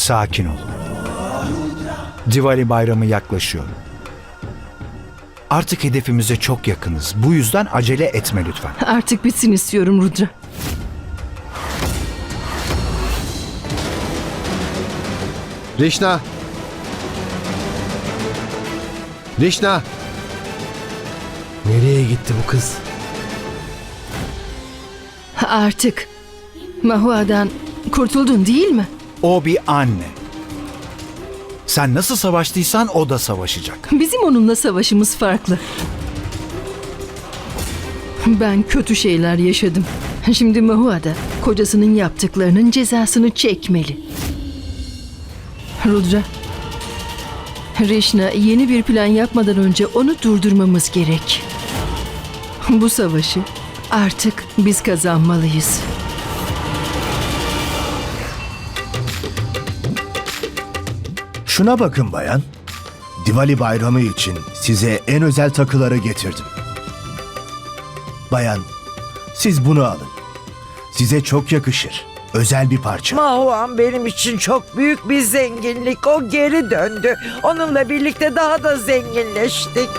Sakin ol. Diwali bayramı yaklaşıyor. Artık hedefimize çok yakınız. Bu yüzden acele etme lütfen. Artık bitsin istiyorum Rudra. Rişna! Rişna! Nereye gitti bu kız? Artık Mahua'dan kurtuldun değil mi? O bir anne. Sen nasıl savaştıysan o da savaşacak. Bizim onunla savaşımız farklı. Ben kötü şeyler yaşadım. Şimdi Mahua da kocasının yaptıklarının cezasını çekmeli. Rudra, Rişna yeni bir plan yapmadan önce onu durdurmamız gerek. Bu savaşı artık biz kazanmalıyız. Şuna bakın bayan. Diwali bayramı için size en özel takıları getirdim. Bayan, siz bunu alın. Size çok yakışır. Özel bir parça. Mahuan benim için çok büyük bir zenginlik. O geri döndü. Onunla birlikte daha da zenginleştik.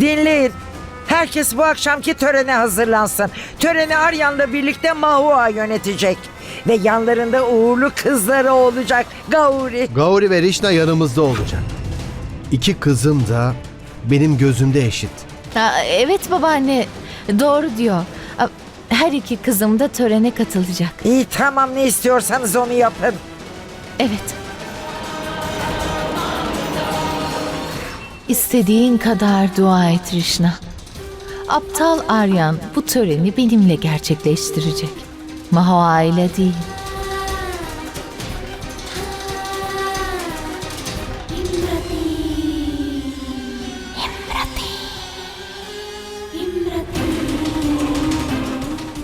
Dinleyin. Herkes bu akşamki törene hazırlansın. Töreni Aryan'la birlikte Mahua yönetecek. Ve yanlarında uğurlu kızları olacak. Gauri. Gauri ve Rişna yanımızda olacak. İki kızım da benim gözümde eşit. Ha, evet babaanne doğru diyor. Her iki kızım da törene katılacak. İyi tamam ne istiyorsanız onu yapın. Evet. İstediğin kadar dua et Rişna. Aptal Aryan bu töreni benimle gerçekleştirecek. Mahoa ile değil.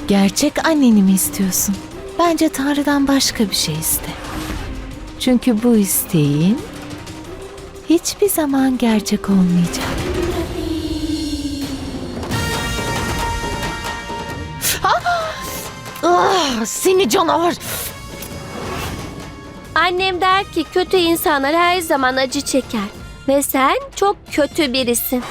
Gerçek anneni mi istiyorsun? Bence Tanrı'dan başka bir şey iste. Çünkü bu isteğin hiçbir zaman gerçek olmayacak. Ah, seni canavar! Annem der ki kötü insanlar her zaman acı çeker. Ve sen çok kötü birisin.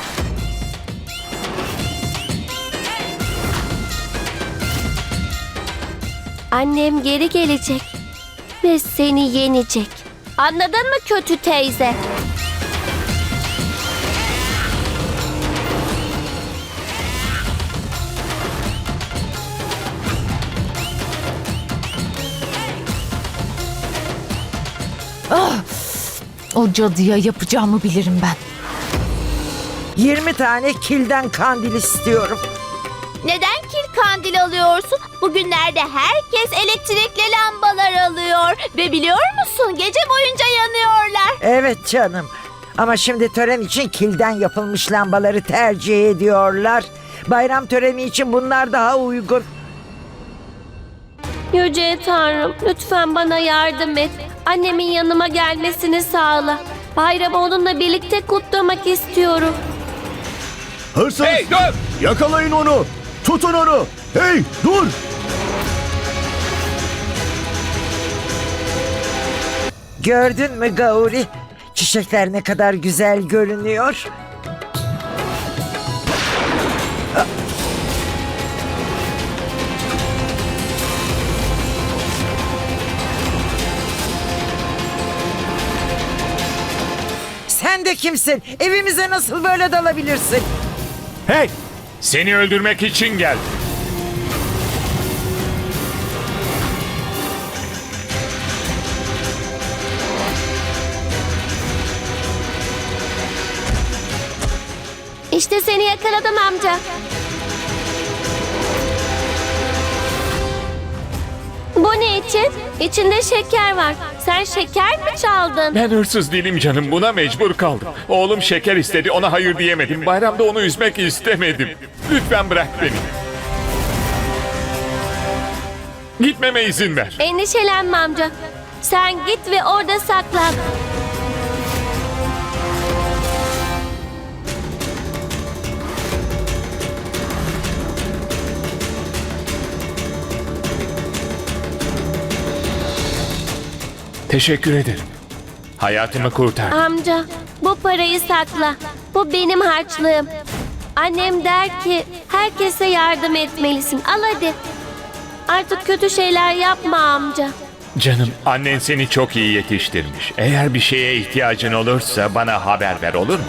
Annem geri gelecek ve seni yenecek. Anladın mı kötü teyze? O cadıya yapacağımı bilirim ben. 20 tane kilden kandil istiyorum. Neden kil kandil alıyorsun? Bugünlerde herkes elektrikli lambalar alıyor. Ve biliyor musun gece boyunca yanıyorlar. Evet canım. Ama şimdi tören için kilden yapılmış lambaları tercih ediyorlar. Bayram töreni için bunlar daha uygun. Yüce Tanrım lütfen bana yardım et. Annemin yanıma gelmesini sağla. Bayramı onunla birlikte kutlamak istiyorum. Hırsız! Hey dur! Yakalayın onu! Tutun onu! Hey dur! Gördün mü Gauri? Çiçekler ne kadar güzel görünüyor. De kimsin? Evimize nasıl böyle dalabilirsin? Hey! Seni öldürmek için geldim. İşte seni yakaladım amca. Bu ne için? İçinde şeker var. Sen şeker mi çaldın? Ben hırsız değilim canım buna mecbur kaldım. Oğlum şeker istedi ona hayır diyemedim. Bayramda onu üzmek istemedim. Lütfen bırak beni. Gitmeme izin ver. Endişelenme amca. Sen git ve orada saklan. Teşekkür ederim. Hayatımı kurtar. Amca, bu parayı sakla. Bu benim harçlığım. Annem der ki herkese yardım etmelisin. Al hadi. Artık kötü şeyler yapma amca. Canım annen seni çok iyi yetiştirmiş. Eğer bir şeye ihtiyacın olursa bana haber ver olur mu?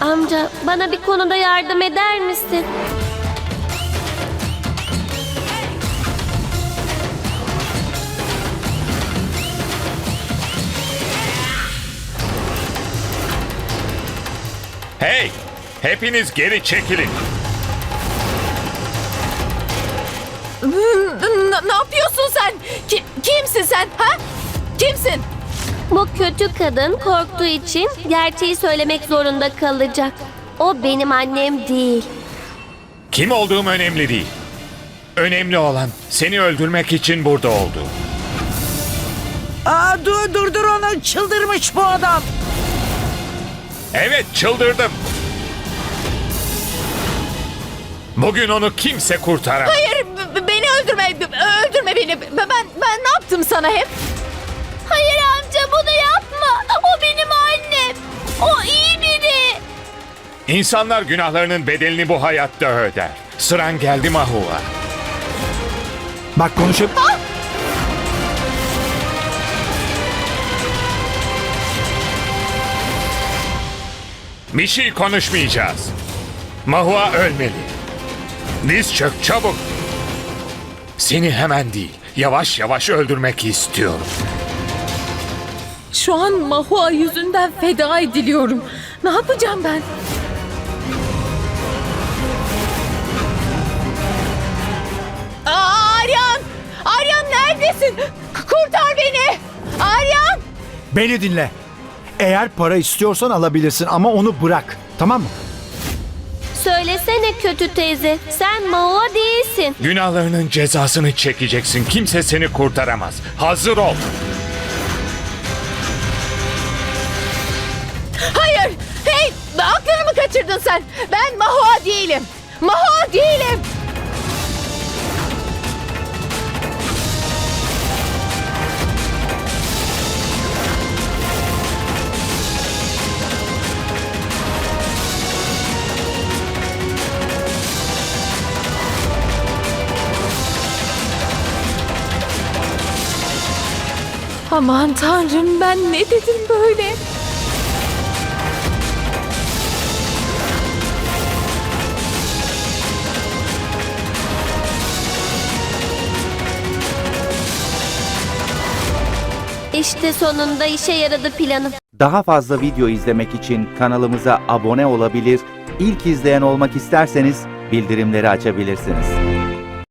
Amca, bana bir konuda yardım eder misin? Hey! Hepiniz geri çekilin. Ne yapıyorsun sen? kimsin sen? Ha? Kimsin? Bu kötü kadın korktuğu için gerçeği söylemek zorunda kalacak. O benim annem değil. Kim olduğum önemli değil. Önemli olan seni öldürmek için burada olduğum. Aa dur dur dur onu çıldırmış bu adam. Evet çıldırdım. Bugün onu kimse kurtaramaz. Hayır, beni öldürme, öldürme beni. Ben ben ne yaptım sana hep? Hayır amca bunu yapma. O benim annem. O iyi biri. İnsanlar günahlarının bedelini bu hayatta öder. Sıran geldi Mahua. Bak konuşup... Bir şey konuşmayacağız. Mahua ölmeli. Diz çök çabuk. Seni hemen değil, yavaş yavaş öldürmek istiyorum. Şu an Mahua yüzünden feda ediliyorum. Ne yapacağım ben? Aa, Aryan! Aryan neredesin? Kurtar beni! Aryan! Beni dinle. Eğer para istiyorsan alabilirsin ama onu bırak. Tamam mı? Söylesene kötü teyze. Sen Mao değilsin. Günahlarının cezasını çekeceksin. Kimse seni kurtaramaz. Hazır ol. Hayır! Hey! Aklını mı kaçırdın sen? Ben Mahua değilim. Mahua değilim. Aman tanrım ben ne dedim böyle? İşte sonunda işe yaradı planım. Daha fazla video izlemek için kanalımıza abone olabilir, ilk izleyen olmak isterseniz bildirimleri açabilirsiniz.